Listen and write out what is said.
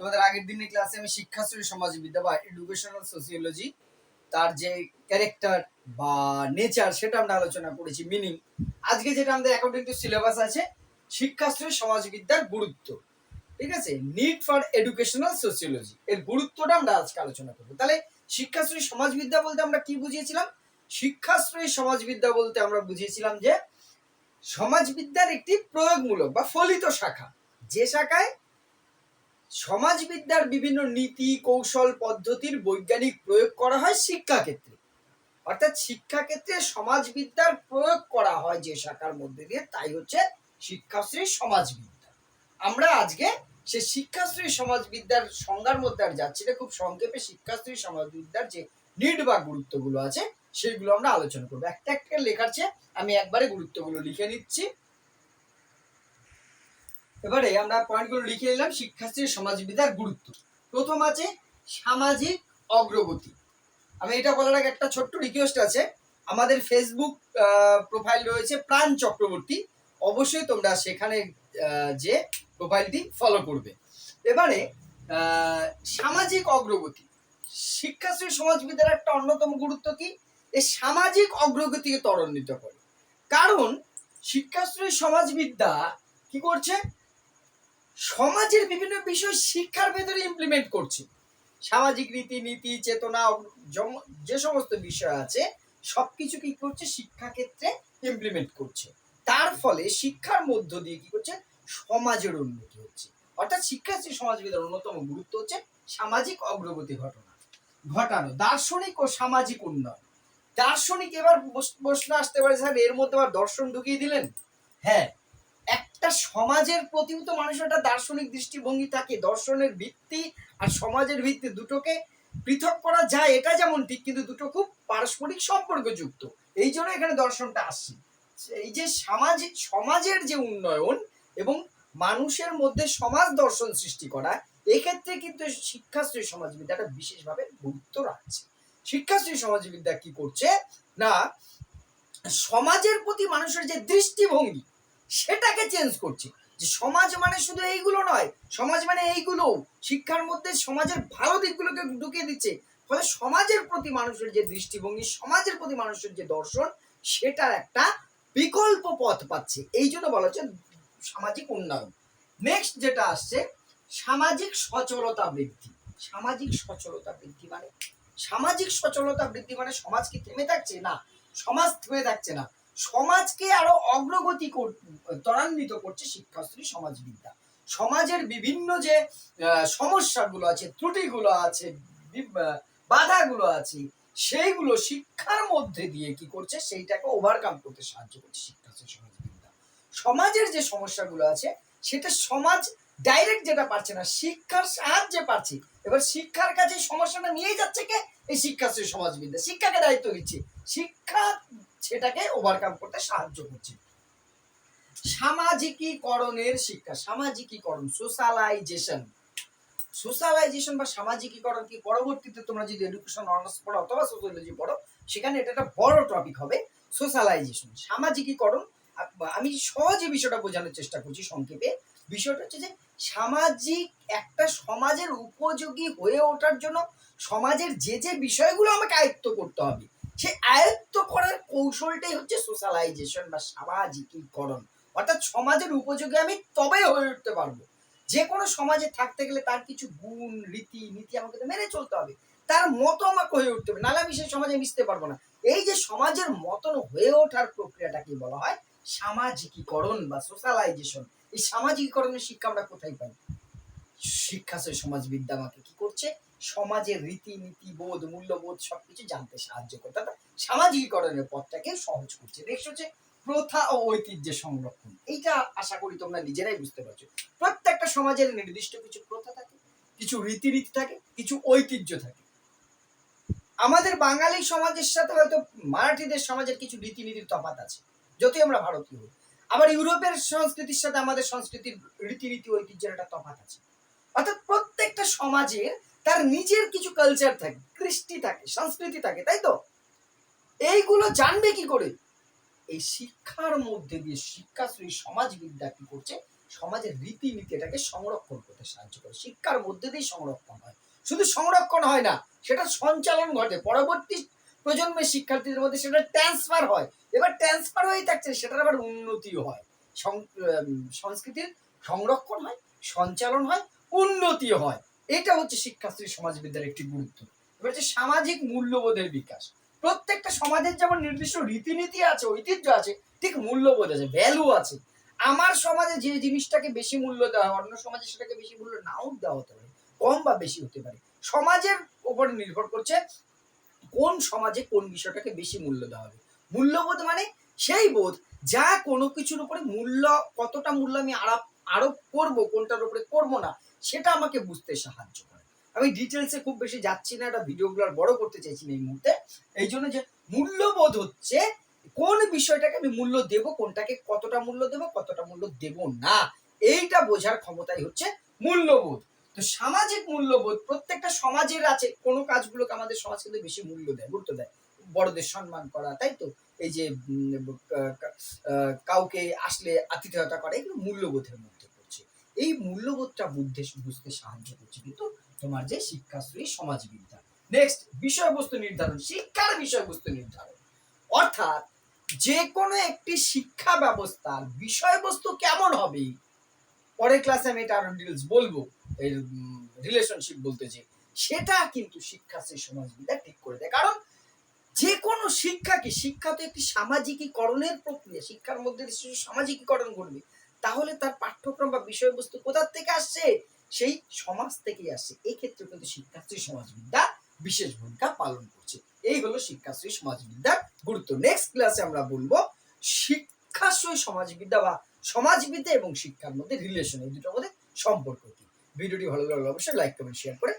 তোমাদের আগের দিনের ক্লাসে আমি শিক্ষাশ্রী সমাজবিদ্যা বা এডুকেশনাল সোসিওলজি তার যে ক্যারেক্টার বা নেচার সেটা আমরা আলোচনা করেছি মিনিং আজকে যেটা আমাদের অ্যাকর্ডিং টু সিলেবাস আছে, শিক্ষাশ্রী সমাজবিদ্যার গুরুত্ব। ঠিক আছে? নিড ফর এডুকেশনাল সোসিওলজি এর গুরুত্বটা আমরা আজকে আলোচনা করব। তাহলে শিক্ষাশ্রী সমাজবিদ্যা বলতে আমরা কি বুঝিয়েছিলাম? শিক্ষাশ্রয়ী সমাজবিদ্যা বলতে আমরা বুঝিয়েছিলাম যে সমাজবিদ্যার একটি প্রয়োগমূলক বা ফলিত শাখা। যে শাখায় সমাজবিদ্যার বিভিন্ন নীতি, কৌশল, পদ্ধতির বৈজ্ঞানিক প্রয়োগ করা হয় শিক্ষা ক্ষেত্রে অর্থাৎ শিক্ষা ক্ষেত্রে সমাজবিদ্যার প্রয়োগ করা হয় যে শাখার মধ্যে দিয়ে, তাই হচ্ছে শিক্ষাশ্রী সমাজবিদ্যা। আমরা আজকে সে শিক্ষাশ্রী সমাজবিদ্যার সংজ্ঞার মধ্যে আর যাচ্ছি না, খুব সংক্ষেপে শিক্ষাশ্রী সমাজবিদ্যার যে নিড বা গুরুত্বগুলো আছে, সেগুলো আমরা আলোচনা করব। একটা একটা লেখার চেয়ে আমি একবারে গুরুত্বগুলো লিখে নিচ্ছি। এবারে আমরা পয়েন্টগুলো লিখে নিলাম, শিক্ষাশ্রী সমাজবিদ্যার গুরুত্ব। প্রথম আছে সামাজিক অগ্রগতি। আমি এটা বলার আগে একটা ছোট্ট রিকোয়েস্ট আছে। আমাদের ফেসবুক প্রোফাইল রয়েছে প্রাণ চক্রবর্তী। অবশ্যই তোমরা সেখানে যে প্রোফাইলটি ফলো করবে। এবারে সামাজিক অগ্রগতি। শিক্ষাশ্রী সমাজবিদ্যার একটা অন্যতম গুরুত্ব কি? এই সামাজিক অগ্রগতিকে ত্বরান্বিত করে। কারণ, শিক্ষাশ্রী সমাজবিদ্যা কি করছে? সমাজের বিভিন্ন বিষয় শিক্ষার ভেতরে ইমপ্লিমেন্ট করছে। সামাজিক রীতি, নীতি, চেতনা যে সমস্ত বিষয় আছে, সবকিছু কি করছে? শিক্ষা ক্ষেত্রে ইমপ্লিমেন্ট করছে। তার ফলে শিক্ষার মধ্য দিয়ে কি করছে? সমাজের উন্নতি হচ্ছে। অর্থাৎ শিক্ষাশ্রী সমাজবিদ্যার অন্যতম গুরুত্ব হচ্ছে সামাজিক অগ্রগতি ঘটনা। ঘটানো, দার্শনিক ও সামাজিক উন্নয়ন। দার্শনিক এবার প্রশ্ন আসতে পারে, স্যার, এর মধ্যে আবার দর্শন ঢুকিয়ে দিলেন? হ্যাঁ একটা সমাজের প্রতিও তো মানুষের একটা দার্শনিক দৃষ্টিভঙ্গি থাকে, দর্শনের ভিত্তি আর সমাজের ভিত্তি দুটোকে পৃথক করা যায়, এটা যেমন ঠিক, কিন্তু দুটো খুব পারস্পরিক সম্পর্কযুক্ত। এই জন্য এখানে দর্শনটা আসছে। এই যে সামাজিক সমাজের যে উন্নয়ন এবং মানুষের মধ্যে সমাজ দর্শন সৃষ্টি করা, এক্ষেত্রে কিন্তু শিক্ষাশ্রী সমাজবিদ্যাটা বিশেষভাবে গুরুত্ব রাখছে। শিক্ষাশ্রী সমাজবিদ্যা কি করছে? না, সমাজের প্রতি মানুষের যে দৃষ্টিভঙ্গি সেটাকে চেঞ্জ করছে। যে সমাজ মানে শুধু এইগুলো নয়, সমাজ মানে এইগুলো শিক্ষার মধ্যে সমাজের ভালো দিকগুলোকে ঢুকিয়ে দিচ্ছে। ফলে সমাজের প্রতি মানুষের যে দৃষ্টিভঙ্গি, সমাজের প্রতি মানুষের যে দর্শন, সেটার একটা বিকল্প পথ পাচ্ছে। এই জন্য বলা হচ্ছে সামাজিক উন্নয়ন। নেক্সট যেটা আসছে, সামাজিক সচলতা বৃদ্ধি। সামাজিক সচলতা বৃদ্ধি মানে? সামাজিক সচলতা বৃদ্ধি মানে সমাজ কি থেমে থাকছে? না, সমাজ থেমে থাকছে না। সমাজকে আরও অগ্রগতি ত্বরান্বিত করছে শিক্ষাশ্রী সমাজবিদ্যা। সমাজের বিভিন্ন যে সমস্যাগুলো আছে, ত্রুটিগুলো আছে বাধাগুলো আছে, সেইগুলো শিক্ষার মধ্যে দিয়ে কি করছে, সেইটাকে ওভারকাম করতে সাহায্য করছে শিক্ষাশ্রী সমাজবিদ্যা। সমাজের যে সমস্যাগুলো আছে, সেটা সমাজ ডাইরেক্ট যেটা পারছে না, শিক্ষার সাহায্যে পারছে। এবার শিক্ষার কাছে সমস্যাটা নিয়ে যাচ্ছে কে? এই শিক্ষাশ্রী সমাজবিদ্যা। শিক্ষাকে দায়িত্ব দিচ্ছে। শিক্ষা সেটাকে ওভারকাম করতে সাহায্য করছে। সামাজিকীকরণের শিক্ষা, সামাজিকীকরণ সোশ্যালাইজেশন সোশ্যালাইজেশন বা সামাজিকীকরণ কি? পরবর্তীতে তোমরা যদি এডুকেশন অনার্স পড়ো অথবা সোশ্যোলজি পড়ো, সেখানে এটা একটা বড় টপিক হবে সোশ্যালাইজেশন সামাজিকীকরণ, আমি সহজে বিষয়টা বোঝানোর চেষ্টা করছি সংক্ষেপে। বিষয়টা হচ্ছে যে, সামাজিক একটা সমাজের উপযোগী হয়ে ওঠার জন্য সমাজের যে যে বিষয়গুলো আমাকে আয়ত্ত করতে হবে সেই আয়ত্ত করার কৌশলটাই হচ্ছে সোশ্যালাইজেশন বা সামাজিকীকরণ। অর্থাৎ সমাজের উপযোগী আমি তবে হয়ে উঠতে পারব। যে কোনো সমাজে থাকতে গেলে তার কিছু গুণ, রীতি, নীতি আমাকে তো মেনে চলতে হবে। তার মতো আমাকে হয়ে উঠতে হবে, নাহলে আমি সেই সমাজে মিশতে পারব না। এই যে সমাজের মতন হয়ে ওঠার প্রক্রিয়াটাকে বলা হয় সামাজিকীকরণ বা সোশ্যালাইজেশন এই সামাজিকীকরণের শিক্ষা আমরা কোথায় পাই? শিক্ষা সে সমাজবিদ্যা আমাকে কি করছে? সমাজের রীতিনীতি বোধ, মূল্যবোধ সবকিছু জানতে সাহায্য করতে অর্থাৎ সামাজিকীকরণের পথটাকে সহজ করছে। নেক্সট হচ্ছে প্রথা ও ঐতিহ্যের সংরক্ষণ। এইটা আশা করি তোমরা নিজেরাই বুঝতে পারছ। প্রত্যেকটা সমাজের নির্দিষ্ট কিছু প্রথা থাকে, কিছু রীতিনীতি থাকে, কিছু ঐতিহ্য থাকে। আমাদের বাঙালি সমাজের সাথে হয়তো মারাঠিদের সমাজের কিছু রীতিনীতির তফাত আছে, যতই আমরা ভারতীয় হই। আবার ইউরোপের সংস্কৃতির সাথে আমাদের সংস্কৃতির রীতিনীতি, ঐতিহ্যের একটা তফাত আছে। অর্থাৎ প্রত্যেকটা সমাজের তার নিজের কিছু কালচার থাকে, কৃষ্টি থাকে, সংস্কৃতি থাকে, তাই তো? এইগুলো জানবে কি করে? এই শিক্ষার মধ্যে দিয়ে শিক্ষাশ্রী সমাজবিদ্যা কি করছে? সমাজের রীতিনীতি এটাকে সংরক্ষণ করতে সাহায্য করে। শিক্ষার মধ্যে দিয়ে সংরক্ষণ হয়। শুধু সংরক্ষণ হয় না, সেটা সঞ্চালন ঘটে। পরবর্তী প্রজন্মের শিক্ষার্থীদের মধ্যে সেটা ট্রান্সফার হয়। এবার ট্রান্সফার হয়েই থাকছে, সেটার আবার উন্নতিও হয়। সংস্কৃতির সংরক্ষণ হয়, সঞ্চালন হয়, উন্নতিও হয়। এটা হচ্ছে শিক্ষাশ্রী সমাজবিদ্যার একটি গুরুত্ব। এবার হচ্ছে সামাজিক মূল্যবোধের বিকাশ। প্রত্যেকটা সমাজের যেমন নির্দিষ্ট রীতিনীতি আছে, ঐতিহ্য আছে, ঠিক মূল্যবোধ আছে ভ্যালু আছে। আমার সমাজে যে জিনিসটাকে বেশি মূল্য দেওয়া হয়, অন্য সমাজে সেটাকে বেশি মূল্য নাও দেওয়া হতে পারে, কম বা বেশি হতে পারে। সমাজের উপরে নির্ভর করছে কোন সমাজে কোন বিষয়টাকে বেশি মূল্য দেওয়া হবে। মূল্যবোধ মানে সেই বোধ যা কোনো কিছুর উপরে মূল্য, কতটা মূল্য আমি আরোপ আরোপ করব, কোনটার উপরে করব না সেটা আমাকে বুঝতে সাহায্য করে। আমি ডিটেলসে খুব বেশি যাচ্ছি না এটা ভিডিওগুলো আর বড় করতে চাইছি না এই মুহূর্তে। এই জন্য যে মূল্যবোধ হচ্ছে, কোন বিষয়টাকে আমি মূল্য দেব, কোনটাকে কতটা মূল্য দেব, কতটা মূল্য দেব না, এইটা বোঝার ক্ষমতাই হচ্ছে মূল্যবোধ। তো সামাজিক মূল্যবোধ, প্রত্যেকটা সমাজের আছে, কোনো কাজগুলোকে আমাদের সমাজ কিন্তু বেশি মূল্য দেয়, গুরুত্ব দেয়। বড়দের সম্মান করা, তাই তো? এই যে কাউকে আসলে আতিথেয়তা করা, এগুলো মূল্যবোধের মধ্যে। এই মূল্যবোধটা বুঝতে বুঝতে সাহায্য করছে কিন্তু তোমার যে শিক্ষাশ্রী সমাজবিদ্যা। নেক্সট বিষয়বস্তু নির্ধারণ, শিক্ষার বিষয়বস্তু নির্ধারণ। অর্থাৎ যে কোনো একটি শিক্ষা ব্যবস্থার বিষয়বস্তু কেমন হবে? পরের ক্লাসে আমি এটা আরও ডিটেলস বলব, এর রিলেশনশিপ বলতে যে, সেটা কিন্তু শিক্ষাশ্রী সমাজবিদ্যা ঠিক করে দেয়। কারণ যে কোনো শিক্ষা কি শিক্ষা তো একটি সামাজিকীকরণের প্রক্রিয়া, শিক্ষার মধ্যে সামাজিকীকরণ করবে। তাহলে তার পাঠ্যক্রম বা বিষয়বস্তু কোথা থেকে আসছে? সেই সমাজ থেকেই আসছে। এই ক্ষেত্রে কিন্তু শিক্ষাশ্রী সমাজবিদ্যা বিশেষ ভূমিকা পালন করছে। এই হলো শিক্ষাশ্রী সমাজবিদ্যার গুরুত্ব। নেক্সট ক্লাসে আমরা বলব শিক্ষাশ্রী সমাজবিদ্যা বা সমাজবিদ্যা এবং শিক্ষার মধ্যে রিলেশন এই দুটোর মধ্যে সম্পর্ক কি? ভিডিওটি ভালো লাগলে অবশ্যই লাইক কমেন্ট শেয়ার করে